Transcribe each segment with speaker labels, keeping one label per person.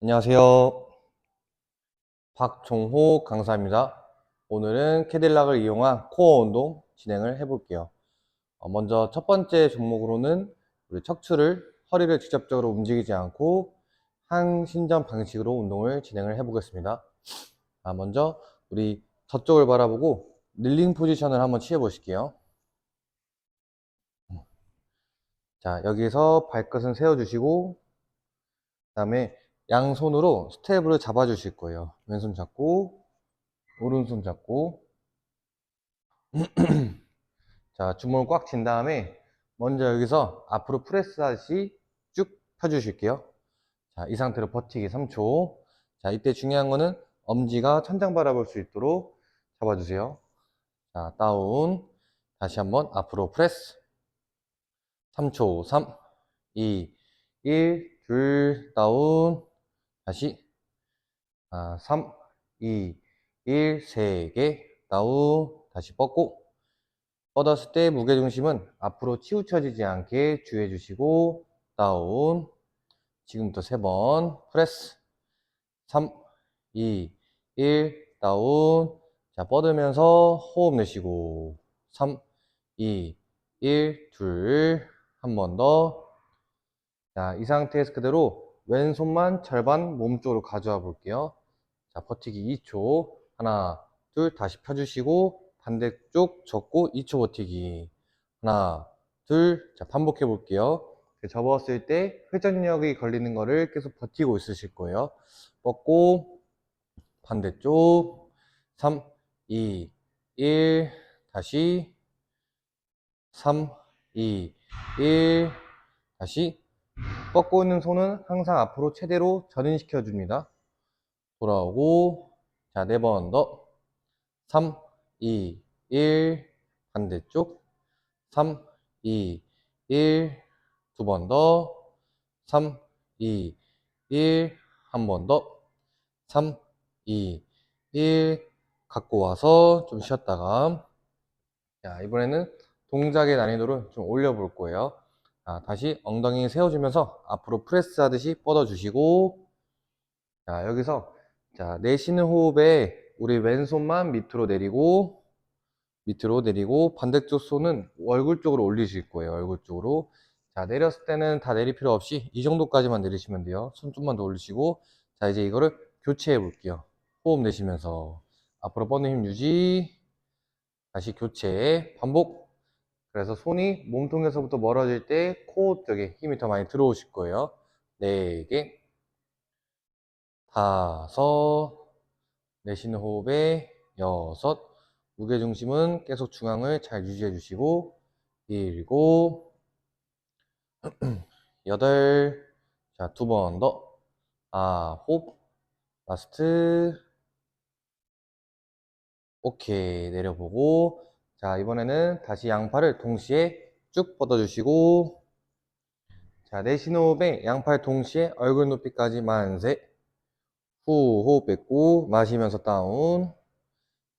Speaker 1: 안녕하세요. 박종호 강사입니다. 오늘은 캐딜락을 이용한 코어 운동 진행을 해볼게요. 어, 먼저 첫 번째 종목으로는 우리 척추를, 허리를 직접적으로 움직이지 않고 항신전 방식으로 운동을 진행을 해보겠습니다. 아, 먼저 우리 저쪽을 바라보고 릴링 포지션을 한번 취해 보실게요. 자, 여기서 발끝은 세워주시고, 그 다음에 양손으로 스텝을 잡아 주실 거예요. 왼손 잡고, 오른손 잡고. 자, 주먹을 꽉 쥔 다음에, 먼저 여기서 앞으로 프레스 하듯이 쭉 펴주실게요. 자, 이 상태로 버티기 3초. 자, 이때 중요한 거는 엄지가 천장 바라볼 수 있도록 잡아주세요. 자, 다운. 다시 한번 앞으로 프레스. 3초, 3, 2, 1, 둘, 다운. 다시. 아, 3, 2, 1, 3개, 다운. 다시 뻗고. 뻗었을 때 무게중심은 앞으로 치우쳐지지 않게 주의해 주시고, 다운. 지금부터 세 번, 프레스. 3, 2, 1, 다운. 자, 뻗으면서 호흡 내쉬고. 3, 2, 1, 둘. 한 번 더. 자, 이 상태에서 그대로 왼손만 절반 몸쪽으로 가져와 볼게요. 자, 버티기 2초. 하나, 둘, 다시 펴주시고, 반대쪽 접고 2초 버티기. 하나, 둘, 자, 반복해 볼게요. 접었을 때 회전력이 걸리는 거를 계속 버티고 있으실 거예요. 뻗고, 반대쪽. 3, 2, 1, 다시. 3, 2, 1, 다시. 뻗고 있는 손은 항상 앞으로 최대로 전인시켜 줍니다. 돌아오고, 자, 네 번 더. 3, 2, 1, 반대쪽. 3, 2, 1, 두 번 더. 3, 2, 1, 한 번 더. 3, 2, 1, 갖고 와서 좀 쉬었다가. 자, 이번에는 동작의 난이도를 좀 올려볼 거예요. 자, 다시 엉덩이 세워주면서 앞으로 프레스 하듯이 뻗어주시고, 자, 여기서, 자, 내쉬는 호흡에 우리 왼손만 밑으로 내리고, 밑으로 내리고, 반대쪽 손은 얼굴 쪽으로 올리실 거예요. 얼굴 쪽으로. 자, 내렸을 때는 다 내릴 필요 없이 이 정도까지만 내리시면 돼요. 손 좀만 더 올리시고, 자, 이제 이거를 교체해 볼게요. 호흡 내쉬면서. 앞으로 뻗는 힘 유지, 다시 교체, 반복. 그래서 손이 몸통에서부터 멀어질 때 코어 쪽에 힘이 더 많이 들어오실 거예요. 네 개, 다섯, 내쉬는 호흡에 여섯, 무게중심은 계속 중앙을 잘 유지해 주시고, 일곱, 여덟, 자, 두 번 더, 아홉, 라스트, 오케이, 내려보고, 자, 이번에는 다시 양팔을 동시에 쭉 뻗어주시고, 자, 내쉬는 호흡에 양팔 동시에 얼굴 높이까지 만세. 후, 호흡 뱉고, 마시면서 다운.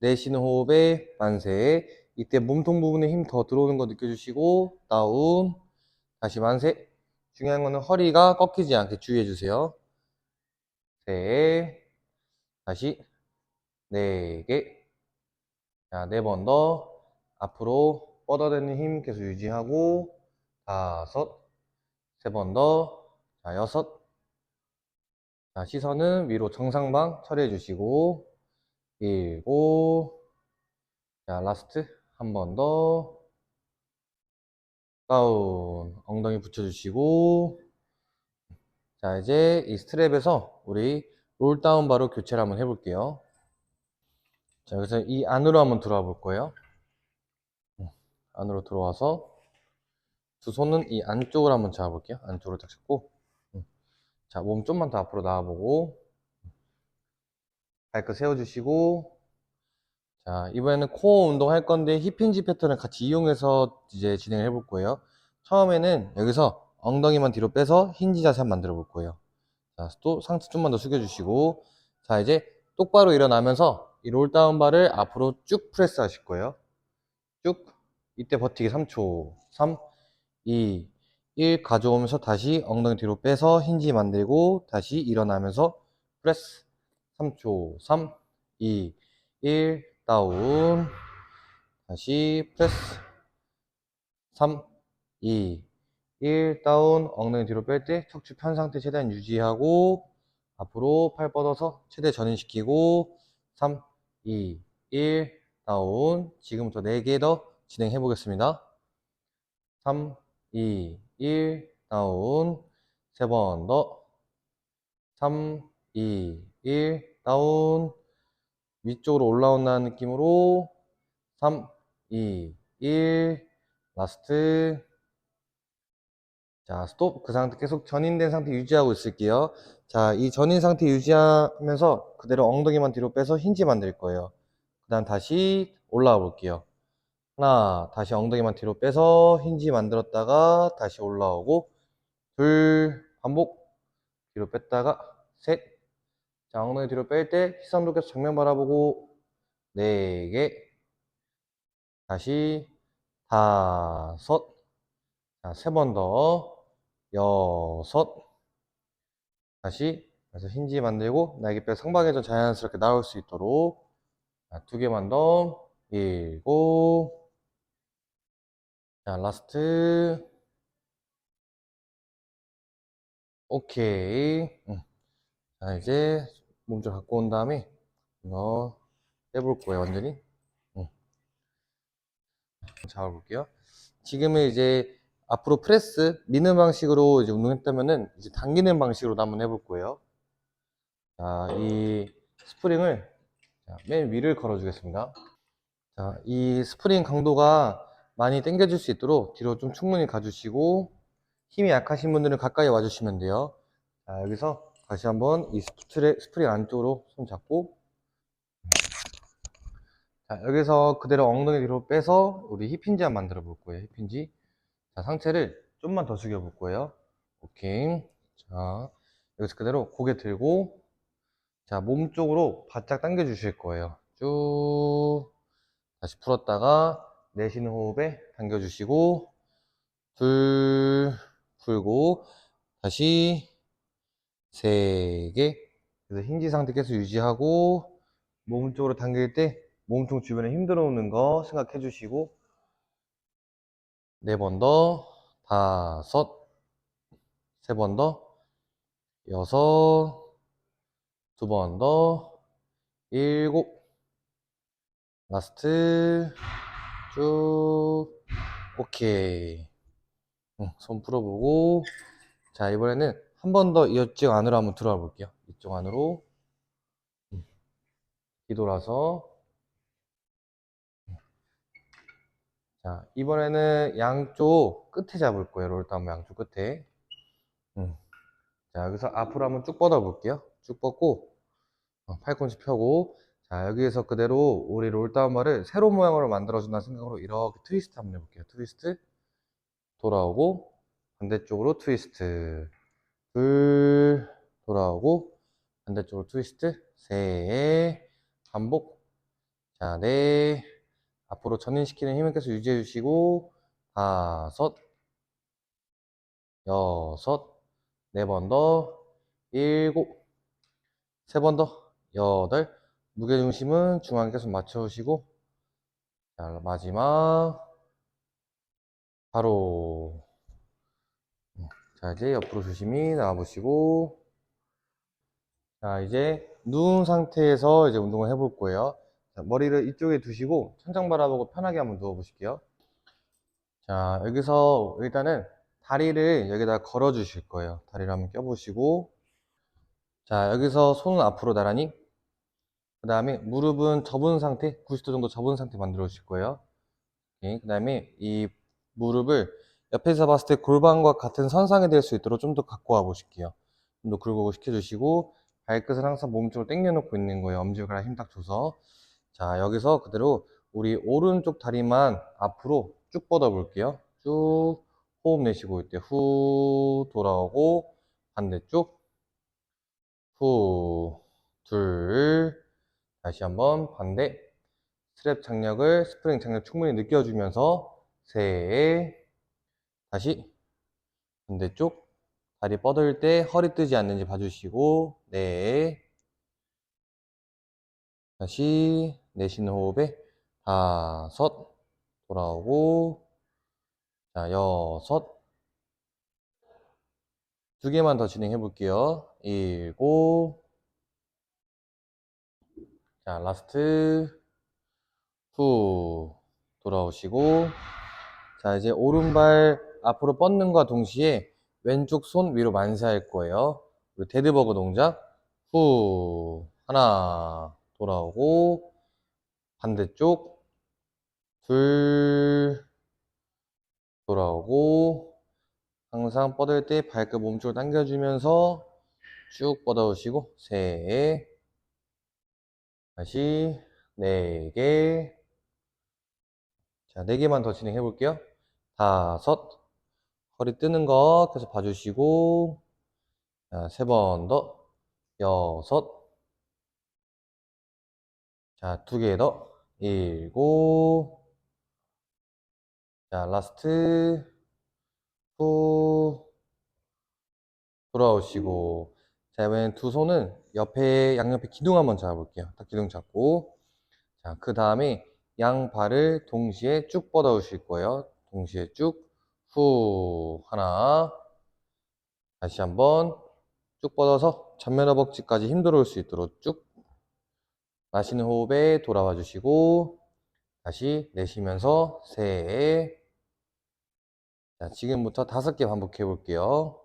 Speaker 1: 내쉬는 호흡에 만세. 이때 몸통 부분에 힘 더 들어오는 거 느껴주시고, 다운. 다시 만세. 중요한 거는 허리가 꺾이지 않게 주의해 주세요. 셋. 다시. 네 개. 자, 네 번 더. 앞으로 뻗어대는 힘 계속 유지하고, 다섯. 세 번 더. 자, 여섯. 자, 시선은 위로 정상방 처리해 주시고, 일곱. 자, 라스트. 한 번 더. 다운. 엉덩이 붙여주시고. 자, 이제 이 스트랩에서 우리 롤다운 바로 교체를 한번 해볼게요. 자, 여기서 이 안으로 한번 들어와 볼 거예요. 음, 안으로 들어와서 두 손은 이 안쪽으로 한번 잡아볼게요. 안쪽으로 딱 잡고. 음. 자, 몸 좀만 더 앞으로 나와보고. 발끝 세워주시고. 자, 이번에는 코어 운동 할 건데 힙힌지 패턴을 같이 이용해서 이제 진행을 해볼 거예요. 처음에는 여기서 엉덩이만 뒤로 빼서 힌지 자세 한번 만들어 볼 거예요. 자, 또 상체 좀만 더 숙여주시고. 자, 이제 똑바로 일어나면서 이 롤다운 바를 앞으로 쭉 프레스 하실 거예요. 쭉. 이때 버티기 3초. 3, 2, 1 가져오면서 다시 엉덩이 뒤로 빼서 힌지 만들고 다시 일어나면서 프레스. 3초. 3 2 1 다운. 다시 프레스. 3 2 1 다운. 엉덩이 뒤로 뺄 때 척추 편 상태 최대한 유지하고 앞으로 팔 뻗어서 최대 전인시키고 3 2 1 다운. 지금부터 4개 더 진행해 보겠습니다 3 2 1 다운 세 번 더 3 2 1 다운 위쪽으로 올라온다는 느낌으로 3 2 1 라스트 자, 스톱. 그 상태 계속 전인된 상태 유지하고 있을게요. 자, 이 전인 상태 유지하면서 그대로 엉덩이만 뒤로 빼서 힌지 만들 거예요. 그 다음 다시 올라와 볼게요. 하나, 다시 엉덩이만 뒤로 빼서 힌지 만들었다가 다시 올라오고 둘, 반복. 뒤로 뺐다가 셋. 자, 엉덩이 뒤로 뺄 때 시선도 계속 정면 바라보고 네 개. 다시 다섯. 자, 세 번 더. 여섯. 다시 그래서 힌지 만들고 날개뼈 상방에서 자연스럽게 나올 수 있도록 자, 두 개만 더. 일곱. 자, 라스트. 오케이. 응. 자, 이제 몸좀 갖고 온 다음에 이거 빼볼 거예요, 완전히. 응. 잡아볼게요. 지금은 이제 앞으로 프레스 미는 방식으로 이제 운동했다면은 이제 당기는 방식으로 한번 해볼 거예요. 자, 이 스프링을 자, 맨 위를 걸어주겠습니다. 자, 이 스프링 강도가 많이 당겨줄 수 있도록 뒤로 좀 충분히 가주시고 힘이 약하신 분들은 가까이 와주시면 돼요. 자, 여기서 다시 한번 이 스프링, 스프링 안쪽으로 손 잡고 자, 여기서 그대로 엉덩이 뒤로 빼서 우리 힙힌지 한번 만들어 볼 거예요. 힙힌지. 자, 상체를 좀만 더 숙여 볼 거예요. 오케이. 자, 여기서 그대로 고개 들고, 자, 몸 쪽으로 바짝 당겨 주실 거예요. 쭉, 다시 풀었다가, 내쉬는 호흡에 당겨 주시고, 둘, 풀고, 다시, 세 개. 그래서 힌지 상태 계속 유지하고, 몸 쪽으로 당길 때, 몸통 주변에 힘 들어오는 거 생각해 주시고, 네 번 더, 다섯, 세 번 더, 여섯, 두 번 더, 일곱, 라스트, 쭉, 오케이. 응, 손 풀어보고, 자, 이번에는 한 번 더 이쪽 안으로 한번 들어가 볼게요. 이쪽 안으로. 응. 뒤돌아서, 자, 이번에는 양쪽 끝에 잡을 거예요. 롤다운 양쪽 끝에. 음. 자, 여기서 앞으로 한번 쭉 뻗어 볼게요. 쭉 뻗고, 어, 팔꿈치 펴고, 자, 여기에서 그대로 우리 롤다운 바를 세로 모양으로 만들어준다는 생각으로 이렇게 트위스트 한번 해볼게요. 트위스트. 돌아오고, 반대쪽으로 트위스트. 둘, 돌아오고, 반대쪽으로 트위스트. 셋, 반복. 자, 넷, 앞으로 전인시키는 힘을 계속 유지해 주시고 다섯 여섯 네 번 더 일곱 세 번 더 여덟 무게중심은 중앙에 계속 맞춰주시고 자 마지막. 바로. 자 이제 옆으로 조심히 나와보시고. 자 이제 누운 상태에서 이제 운동을 해볼 거예요. 자, 머리를 이쪽에 두시고 천장 바라보고 편하게 한번 누워 보실게요. 자, 여기서 일단은 다리를 여기다 걸어 주실 거예요. 다리를 한번 껴 보시고. 자, 여기서 손은 앞으로 나란히. 그 다음에 무릎은 접은 상태 90도 정도 접은 상태 만들어 주실 거예요. 그 다음에 이 무릎을 옆에서 봤을 때 골반과 같은 선상에 될수 있도록 좀 더 갖고 와 보실게요. 좀 더 굴곡을 시켜주시고 발끝을 항상 몸쪽으로 당겨 놓고 있는 거예요. 엄지발가락 힘 딱 줘서 자, 여기서 그대로 우리 오른쪽 다리만 앞으로 쭉 뻗어 볼게요. 쭉 호흡 내쉬고 이때 후 돌아오고 반대쪽 후 둘 다시 한번 반대. 스트랩 장력을 스프링 장력 충분히 느껴주면서 세 다시 반대쪽. 다리 뻗을 때 허리 뜨지 않는지 봐주시고 네. 다시 내쉬는 호흡에 다섯. 돌아오고 자 여섯. 두 개만 더 진행해 볼게요. 일곱 자 라스트. 후. 돌아오시고. 자 이제 오른발 앞으로 뻗는과 동시에 왼쪽 손 위로 만세할 거예요. 그리고 데드버그 동작. 후. 하나. 돌아오고. 반대쪽. 둘. 돌아오고. 항상 뻗을 때 발끝 몸쪽으로 당겨주면서 쭉 뻗어오시고 셋 다시 네개 자, 네 개만 더 진행해 볼게요 다섯 허리 뜨는 거 계속 봐주시고 세번 더 여섯 자, 두 개 더. 일곱. 자, 라스트. 후. 돌아오시고. 자, 이번엔 두 손은 옆에, 양옆에 기둥 한번 잡아볼게요. 딱 기둥 잡고. 자, 그 다음에 양 발을 동시에 쭉 뻗어 오실 거예요. 동시에 쭉. 후. 하나. 다시 한번 쭉 뻗어서 전면 허벅지까지 힘 들어올 수 있도록 쭉 마시는 호흡에 돌아와 주시고 다시 내쉬면서 세. 자, 지금부터 다섯 개 반복해 볼게요.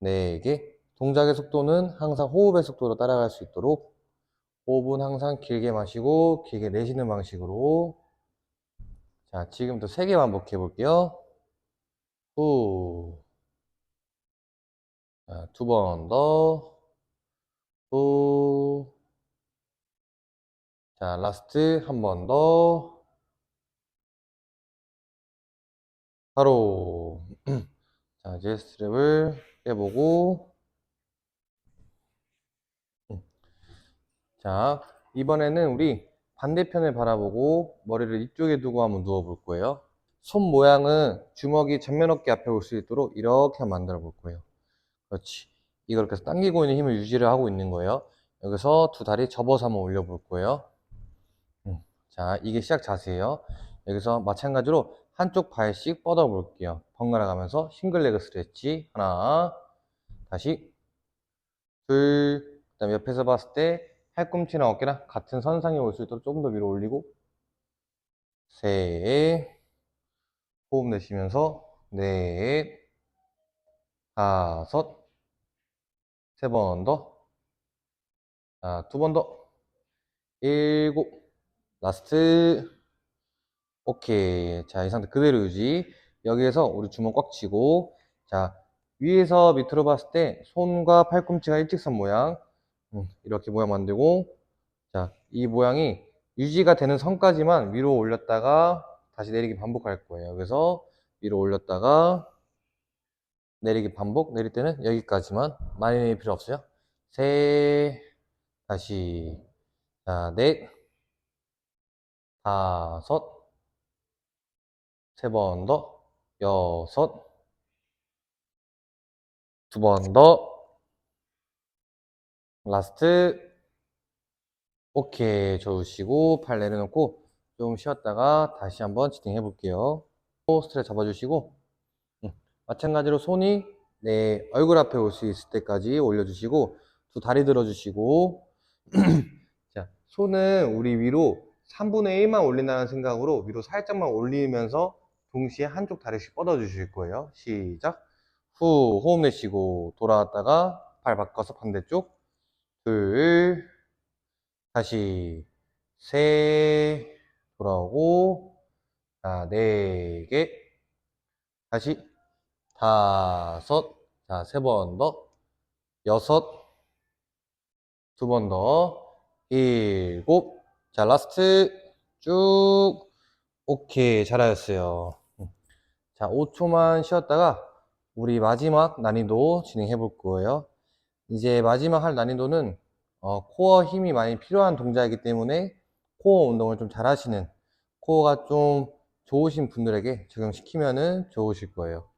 Speaker 1: 네 개. 동작의 속도는 항상 호흡의 속도로 따라갈 수 있도록 호흡은 항상 길게 마시고 길게 내쉬는 방식으로 자, 지금부터 세개 반복해 볼게요. 후. 자, 두 번 더. 후. 자, 라스트 한 번 더. 바로. 자, 이제 스트랩을 빼보고. 자, 이번에는 우리 반대편을 바라보고 머리를 이쪽에 두고 한번 누워 볼 거예요. 손 모양은 주먹이 전면 어깨 앞에 올 수 있도록 이렇게 만들어 볼 거예요. 그렇지. 이걸 이렇게 당기고 있는 힘을 유지를 하고 있는 거예요. 여기서 두 다리 접어서 한번 올려 볼 거예요. 음, 자, 이게 시작 자세예요. 여기서 마찬가지로 한쪽 발씩 뻗어 볼게요. 번갈아 가면서 싱글레그 스트레치. 하나, 다시, 둘, 그 다음에 옆에서 봤을 때 팔꿈치나 어깨나 같은 선상에 올 수 있도록 조금 더 위로 올리고, 셋, 호흡 내쉬면서, 넷, 다섯, 세 번 더, 자, 두번 더, 일곱, 라스트, 오케이. 자, 이 상태 그대로 유지. 여기에서 우리 주먹 꽉 쥐고, 자, 위에서 밑으로 봤을 때 손과 팔꿈치가 일직선 모양, 음, 이렇게 모양 만들고, 자, 이 모양이 유지가 되는 선까지만 위로 올렸다가 다시 내리기 반복할 거예요. 그래서 위로 올렸다가 내리기 반복, 내릴 때는 여기까지만 많이 내릴 필요 없어요. 셋, 다시, 자, 넷, 다섯, 세 번 더, 여섯, 두 번 더, 라스트, 오케이, 좋으시고, 팔 내려놓고, 좀 쉬었다가 다시 한번 진행해 볼게요. 스트레 잡아주시고, 음, 마찬가지로 손이 내 얼굴 앞에 올 수 있을 때까지 올려주시고, 두 다리 들어주시고, 자, 손은 우리 위로 3분의 1만 올린다는 생각으로 위로 살짝만 올리면서 동시에 한쪽 다리씩 뻗어 주실 거예요. 시작. 후, 호흡 내쉬고 돌아왔다가 발 바꿔서 반대쪽. 둘, 다시 셋, 돌아오고 자, 네 개. 다시 다섯. 자, 세 번 더. 여섯. 두 번 더. 일곱. 자, 라스트 쭉. 오케이, 잘하셨어요. 자, 5초만 쉬었다가 우리 마지막 난이도 진행해 볼 거예요. 이제 마지막 할 난이도는 어, 코어 힘이 많이 필요한 동작이기 때문에 코어 운동을 좀 잘 하시는 코어가 좀 좋으신 분들에게 적용시키면은 좋으실 거예요.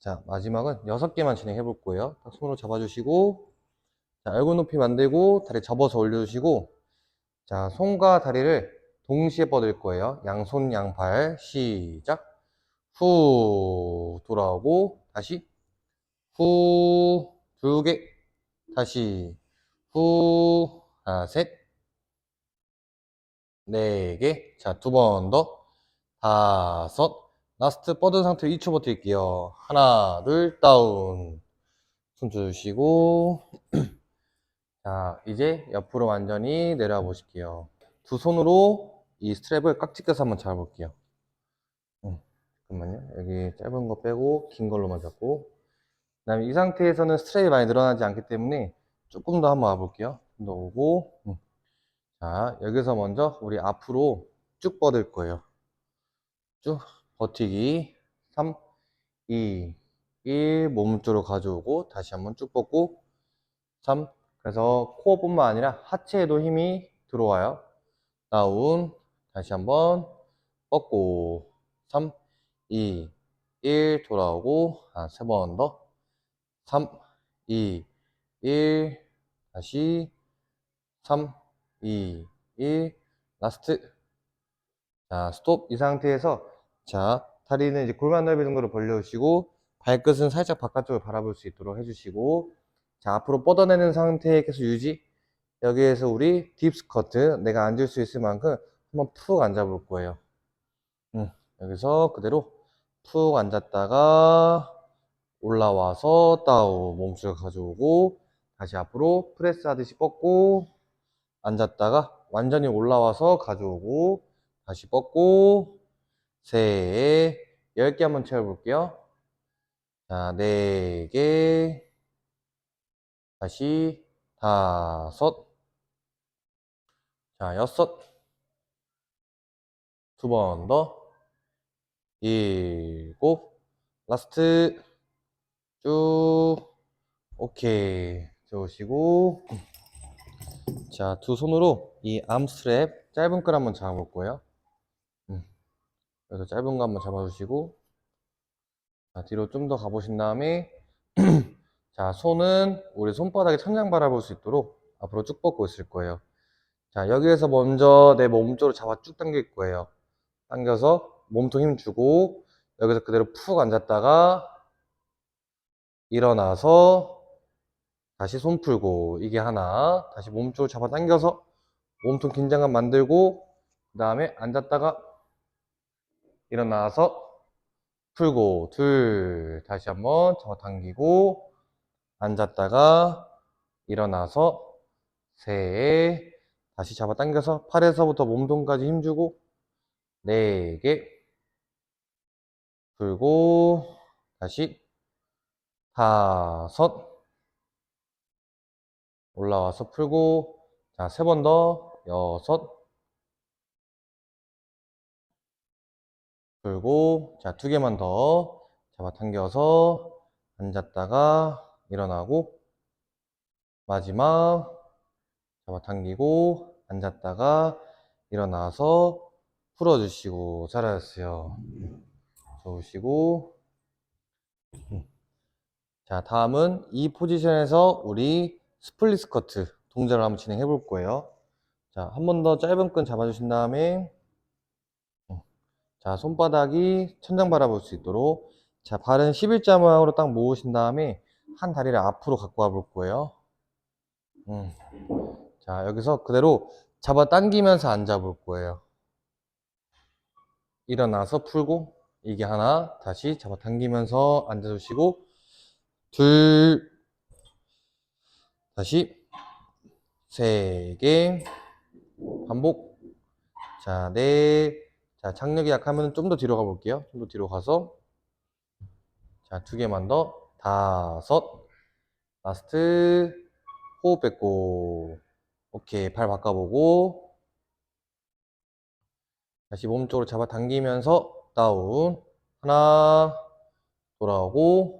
Speaker 1: 자, 마지막은 여섯 개만 진행해 볼 거예요. 딱 손으로 잡아주시고, 자, 얼굴 높이 만들고, 다리 접어서 올려주시고, 자, 손과 다리를 동시에 뻗을 거예요. 양손, 양발, 시작. 후, 돌아오고, 다시. 후, 두 개. 다시. 후, 하나, 셋. 네 개. 자, 두 번 더. 다섯. 라스트 뻗은 상태로 2초 버틸게요. 하나, 둘, 다운. 손 주시고. 자, 이제 옆으로 완전히 내려와 보실게요. 두 손으로 이 스트랩을 깍지 껴서 한번 잡아볼게요. 음, 잠깐만요. 여기 짧은 거 빼고 긴 걸로만 잡고. 그 다음에 이 상태에서는 스트랩이 많이 늘어나지 않기 때문에 조금 더 한번 와볼게요. 좀 더 오고. 음. 자, 여기서 먼저 우리 앞으로 쭉 뻗을 거예요. 쭉 버티기. 3, 2, 1. 몸 쪽으로 가져오고 다시 한번 쭉 뻗고. 3. 그래서 코어뿐만 아니라 하체에도 힘이 들어와요. 다운. 다시 한번 뻗고. 3, 2, 1. 돌아오고. 한세번 더. 3, 2, 1. 다시. 3, 2, 1. 라스트. 자, 스톱. 이 상태에서, 자, 다리는 이제 골반 넓이 정도로 벌려주시고, 발끝은 살짝 바깥쪽을 바라볼 수 있도록 해주시고, 자, 앞으로 뻗어내는 상태에 계속 유지. 여기에서 우리 딥 스쿼트, 내가 앉을 수 있을 만큼 한번 푹 앉아볼 거예요. 음, 여기서 그대로 푹 앉았다가 올라와서 다운, 몸수가 가져오고, 다시 앞으로 프레스 하듯이 뻗고, 앉았다가 완전히 올라와서 가져오고, 다시 뻗고, 세, 열개 한번 채워볼게요. 자, 네 개, 다시 다섯, 자, 여섯, 두 번 더, 일곱, 라스트, 쭉, 오케이. 좋으시고, 자, 두 손으로 이 암스트랩 짧은 끈 한번 잡아볼 거예요. 음, 그래서 짧은 거 한번 잡아주시고, 자, 뒤로 좀 더 가보신 다음에, 자, 손은 우리 손바닥에 천장 바라볼 수 있도록 앞으로 쭉 뻗고 있을 거예요. 자, 여기에서 먼저 내 몸쪽으로 잡아 쭉 당길 거예요. 당겨서 몸통 힘 주고, 여기서 그대로 푹 앉았다가, 일어나서, 다시 손 풀고, 이게 하나, 다시 몸쪽으로 잡아 당겨서, 몸통 긴장감 만들고, 그 다음에 앉았다가, 일어나서, 풀고, 둘, 다시 한번 잡아 당기고, 앉았다가, 일어나서, 셋, 다시 잡아 당겨서, 팔에서부터 몸통까지 힘주고, 네 개, 풀고, 다시, 다섯, 올라와서 풀고, 자, 세 번 더, 여섯, 풀고, 자, 두 개만 더. 잡아당겨서 앉았다가 일어나고, 마지막. 잡아당기고, 앉았다가 일어나서 풀어주시고, 잘하셨어요. 좋으시고, 자, 다음은 이 포지션에서 우리 스플릿 스쿼트 동작을 한번 진행해 볼 거예요. 자, 한 번 더 짧은 끈 잡아주신 다음에, 음, 자, 손바닥이 천장 바라볼 수 있도록, 자, 발은 11자 모양으로 딱 모으신 다음에, 한 다리를 앞으로 갖고 와 볼 거예요. 음. 자, 여기서 그대로 잡아 당기면서 앉아 볼 거예요. 일어나서 풀고, 이게 하나, 다시 잡아 당기면서 앉아 주시고, 둘, 다시, 세 개, 반복. 자, 넷. 자, 장력이 약하면 좀 더 뒤로 가볼게요. 좀 더 뒤로 가서. 자, 두 개만 더. 다섯. 라스트. 호흡 뱉고. 오케이. 발 바꿔보고. 다시 몸쪽으로 잡아 당기면서 다운. 하나. 돌아오고.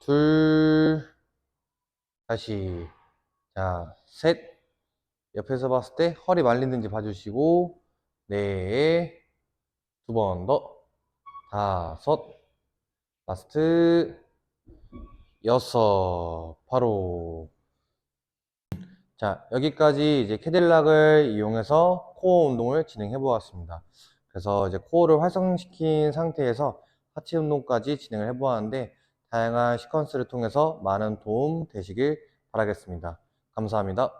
Speaker 1: 둘. 다시. 자, 셋. 옆에서 봤을 때 허리 말리는지 봐주시고, 네. 두 번 더. 다섯. 라스트 여섯 바로 자 여기까지 이제 캐딜락을 이용해서 코어 운동을 진행해 보았습니다. 그래서 이제 코어를 활성시킨 상태에서 하체 운동까지 진행을 해 보았는데 다양한 시퀀스를 통해서 많은 도움 되시길 바라겠습니다. 감사합니다.